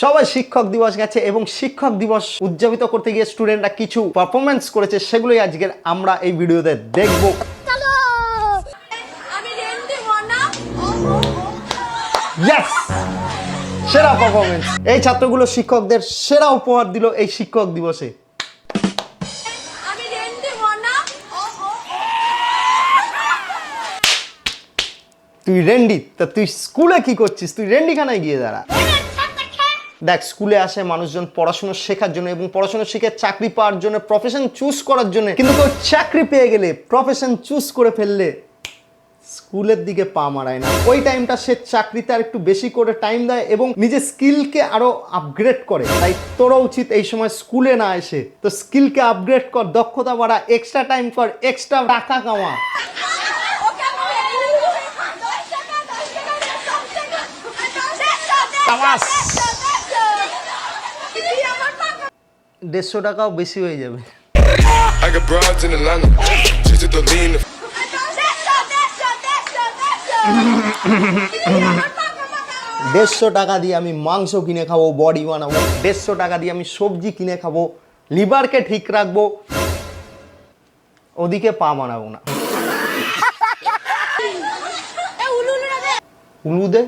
সবাই শিক্ষক দিবস গেছে এবং শিক্ষক দিবস উদযাপিত করতে গিয়ে স্টুডেন্টরা কিছু পারফরমেন্স করেছে সেগুলোই আজকের আমরা এই ভিডিওতে দেখব। সেরা পারফরমেন্স এই ছাত্রগুলো শিক্ষকদের সেরা উপহার দিল এই শিক্ষক দিবসে। তুই রেন্ডি তা তুই স্কুলে কি করছিস? তুই রেন্ডিখানায় গিয়ে দাঁড়া। দেখ স্কুলে আসে মানুষজন পড়াশোনা শেখার জন্য এবং পড়াশোনা শিখে চাকরি পাওয়ার জন্য প্রফেশন চুজ করার জন্য কিন্তু কেউ চাকরি পেয়ে গেলে প্রফেশন চুজ করে ফেললে স্কুলের দিকে পা মারায় না ওই টাইমটা সে চাকরিতে আর একটু বেশি করে টাইম দেয় এবং নিজের স্কিলকে আরও আপগ্রেড করে তাই তোরও উচিত এই সময় স্কুলে না এসে তো স্কিলকে আপগ্রেড কর দক্ষতা বাড়া এক্সট্রা টাইম কর এক্সট্রা টাকা কামা ওকে আমি দশ টাকা দশ টাকা দশ টাকা আবাস। দিদি আমার টাকা দেড়শো টাকাও বেশি হয়ে যাবে. দেড়শো টাকা দিয়ে আমি মাংস কিনে খাব বডি বানাবো। দেড়শো টাকা দিয়ে আমি সবজি কিনে খাব লিভারকে ঠিক রাখব ওদিকে পা মানাবো না। উলুদে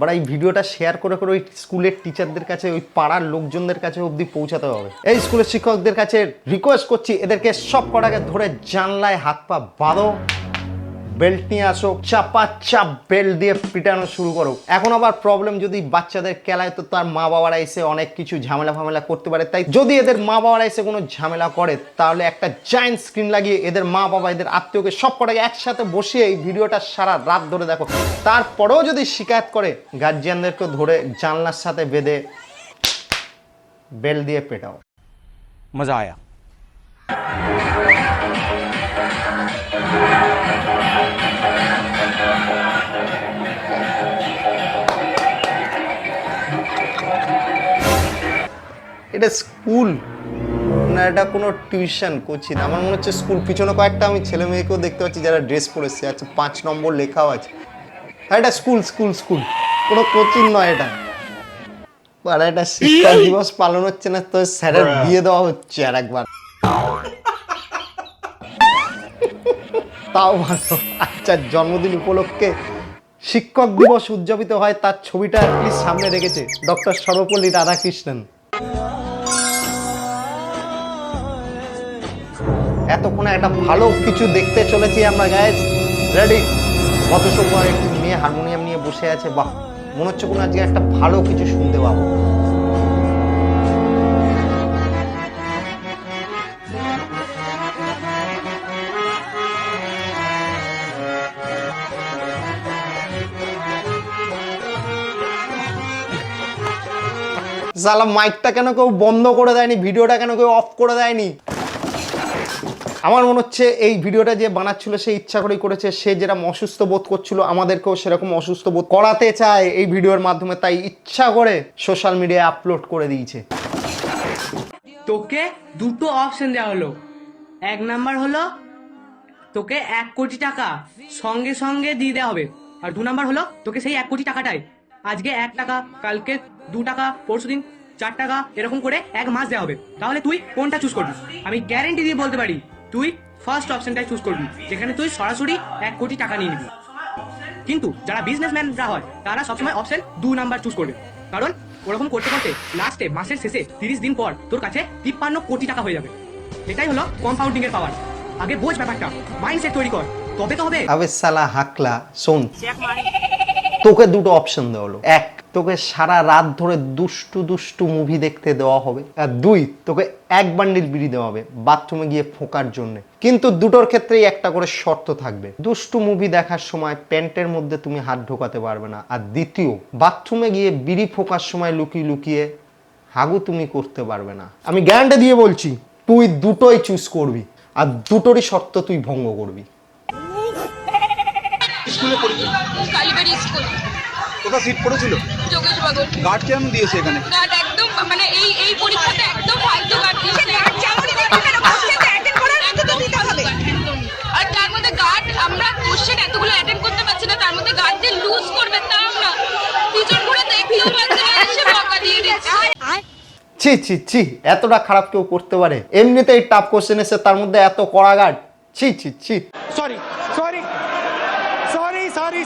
বাট এই ভিডিওটা শেয়ার করে করে ওই স্কুলের টিচারদের কাছে, ওই পাড়ার লোকজনদের কাছে অবধি পৌঁছাতে হবে। এই স্কুলের শিক্ষকদের কাছে রিকোয়েস্ট করছি, এদেরকে সব কটাকে ধরে জানলায় হাত পা বাঁধো। বেল্ট নিয়ে আসো, চাপা চাপ বেল্ট দিয়ে পিটানো শুরু করো। এখন আবার প্রবলেম যদি বাচ্চাদের খেলায় তো তার মা বাবারা এসে অনেক কিছু ঝামেলা ফামেলা করতে পারে। তাই যদি এদের মা বাবারা এসে কোনো ঝামেলা করে, তাহলে একটা জায়েন্ট স্ক্রিন লাগিয়ে এদের মা বাবা, এদের আত্মীয়কে সব কটাকে একসাথে বসিয়ে এই ভিডিওটা সারা রাত ধরে দেখো। তারপরেও যদি শিকায়ত করে গার্জিয়ানদেরকে ধরে জানলার সাথে বেঁধে বেল দিয়ে পেটাও। মজা আয়া। এটা স্কুল না এটা কোনো টিউশন কোচিং। আমার মনে হচ্ছে স্কুল। পিছনে কয়েকটা আমি ছেলে মেয়েকেও দেখতে পাচ্ছি যারা ড্রেস পরেছে আচ্ছা পাঁচ নম্বর লেখাও আছে। হ্যাঁ এটা স্কুল স্কুল স্কুল। কোনো কোচিং নয় এটা। আর এটা শিক্ষা দিবস পালন হচ্ছে না তো স্যারের বিয়ে দেওয়া হচ্ছে আর একবার তাও ভালো। আচ্ছা জন্মদিন উপলক্ষে শিক্ষক দিবস উদযাপিত হয় তার ছবিটা প্লিজ সামনে রেখেছে। ডক্টর সর্বপল্লী রাধাকৃষ্ণন। এতক্ষণে একটা ভালো কিছু দেখতে চলেছি আমরা গায়ে রেডি কত সময় একটি মেয়ে হারমোনিয়াম নিয়ে বসে আছে। বাহ, মনে হচ্ছে কোনো আজকে একটা ভালো কিছু শুনতে পাবো। সালা মাইকটা কেন কেউ বন্ধ করে দেয়নি? ভিডিওটা কেন কেউ অফ করে দেয়নি? আমার মনে হচ্ছে এই ভিডিওটা যে বানাচ্ছিল, সে ইচ্ছা করেই করেছে। সে যেরকম অসুস্থ বোধ করছিল, আমাদেরকেও সেরকম অসুস্থ বোধ করাতে চায় এই ভিডিওর মাধ্যমে। তাই ইচ্ছা করে সোশ্যাল মিডিয়ায় আপলোড করে দিয়েছে। তোকে দুটো অপশন দেওয়া হলো। এক নাম্বার হলো, তোকে এক কোটি টাকা সঙ্গে সঙ্গে দিয়ে দেওয়া হবে। আর দু নাম্বার হলো, তোকে সেই এক কোটি টাকাটাই আজকে এক টাকা, কালকে দু টাকা পরশুদিন চার টাকা, এরকম করে এক মাস দেওয়া হবে। তাহলে তুই কোনটা চুজ করবি? আমি গ্যারেন্টি দিয়ে বলতে পারি তুই ফার্স্ট অপশনটাই চুজ করবি যেখানে তুই সরাসরি এক কোটি টাকা নিয়ে নিবি। কিন্তু যারা বিজনেসম্যানরা হয় তারা সবসময় অপশন দু নাম্বার চুজ করবে। কারণ ওরকম করতে করতে লাস্টে মাসের শেষে তিরিশ দিন পর তোর কাছে তিপ্পান্ন কোটি টাকা হয়ে যাবে। এটাই হলো কম্পাউন্ডিং এর পাওয়ার আগে বোঝ ব্যাপারটা মাইন্ডসেট তৈরি কর। তবে তো হবে। আবে সালা হাকলা শোন। তোকে দুটো অপশন দেওয়া হলো। এক, তোকে সারা রাত ধরে দুষ্টু দুষ্টু মুভি দেখতে দেওয়া হবে। আর দুই, তোকে এক বান্ডিল বিড়ি দেওয়া হবে বাথরুমে গিয়ে ফোকার জন্য। কিন্তু দুটোর ক্ষেত্রেই একটা করে শর্ত থাকবে। দুষ্টু মুভি দেখার সময় প্যান্টের মধ্যে তুমি হাত ঢোকাতে পারবে না। আর দ্বিতীয় বাথরুমে গিয়ে বিড়ি ফোকার সময় লুকিয়ে লুকিয়ে হাগু তুমি করতে পারবে না। আমি গ্যারান্টি দিয়ে বলছি, তুই দুটোই চুজ করবি। আর দুটোরই শর্ত তুই ভঙ্গ করবি। স্কুলে পড়েছিল? কালীবাড়ি স্কুল। কোথা সিট পড়েছিল? যোগেশ বাগল গার্ড কেমন দিয়েছে এখানে? গার্ড একদম মানে এই এই পরীক্ষাতে একদম ফালতু গার্ড দিয়েছে। গার্ড চাকরি দেখে না বসে অ্যাটেন্ড হ্যাঁ, করার হ্যাঁ, এত তো দিতে হবে। আর তার মধ্যে গার্ড আমরা কোশ্চেন এতগুলো অ্যাটেন্ড করতে পারছি না তার মধ্যে গার্ড যে লুজ করবে তাও না পিছন ঘুরে দেখলেও বাচ্চা এসে বকা দিয়ে দিচ্ছে। ছি ছি ছি এতটা খারাপ কেউ করতে পারে। এমনিতেই টাফ কোশ্চেন এসে তার মধ্যে এত কড়াঘাট ছি ছি ছি। সরি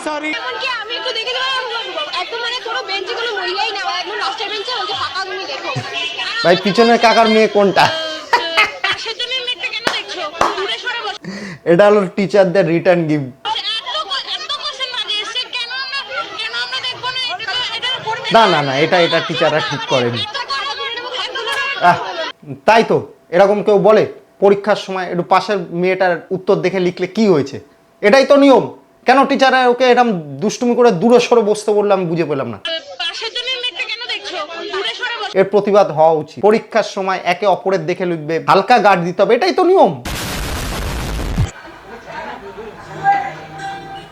এমনকি আমি একটু দেখে একদম মানে কোনো বেঞ্চে কোনো মহিলাই না একদম লাস্টের বেঞ্চে বলছে ফাঁকা তুমি দেখো। ভাই পিছনের কাকার মেয়ে কোনটা? সরে এটা হলো টিচারদের রিটার্ন গিফট না? না না এটা এটা টিচাররা ঠিক করেনি। তাই তো এরকম কেউ বলে পরীক্ষার সময় একটু পাশের মেয়েটার উত্তর দেখে লিখলে কি হয়েছে? এটাই তো নিয়ম। কেন টিচাররা ওকে এরকম দুষ্টুমি করে দূরে সরে বসতে বলল আমি বুঝে পেলাম না। এর প্রতিবাদ হওয়া উচিত। পরীক্ষার সময় একে অপরের দেখে লিখবে হালকা গার্ড দিতে হবে এটাই তো নিয়ম।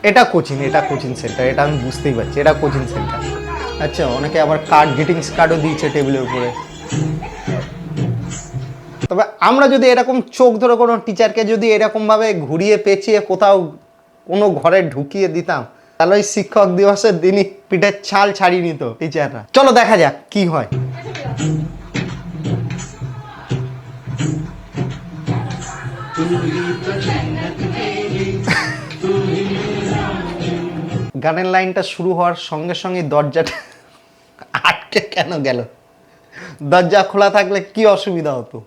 এটা কোচিং এটা কোচিং সেন্টার এটা আমি বুঝতেই পারছি এটা কোচিং সেন্টার আচ্ছা অনেকে আবার কার্ড গ্রিটিংস কার্ডও দিয়েছে টেবিলের উপরে। তবে আমরা যদি এরকম চোখ ধরে কোনো টিচারকে যদি এরকমভাবে ঘুরিয়ে পেঁচিয়ে কোথাও কোনো ঘরে ঢুকিয়ে দিতাম তাহলে ওই শিক্ষক দিবসের দিনই পিঠের ছাল ছাড়িয়ে নিত টিচাররা। চলো দেখা যাক কি হয়। গানের লাইনটা শুরু হওয়ার সঙ্গে সঙ্গে দরজাটা আটকে কেন গেল? দরজা খোলা থাকলে কি অসুবিধা হতো?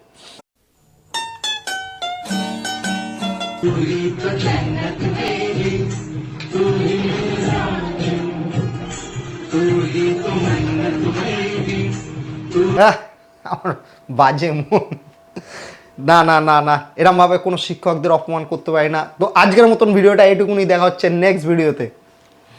আহ, বাজে মন। না না না না, এরমভাবে কোনো শিক্ষকদের অপমান করতে পারি না। তো আজকের মতন ভিডিওটা এটুকুনি দেখা হচ্ছে নেক্সট ভিডিওতে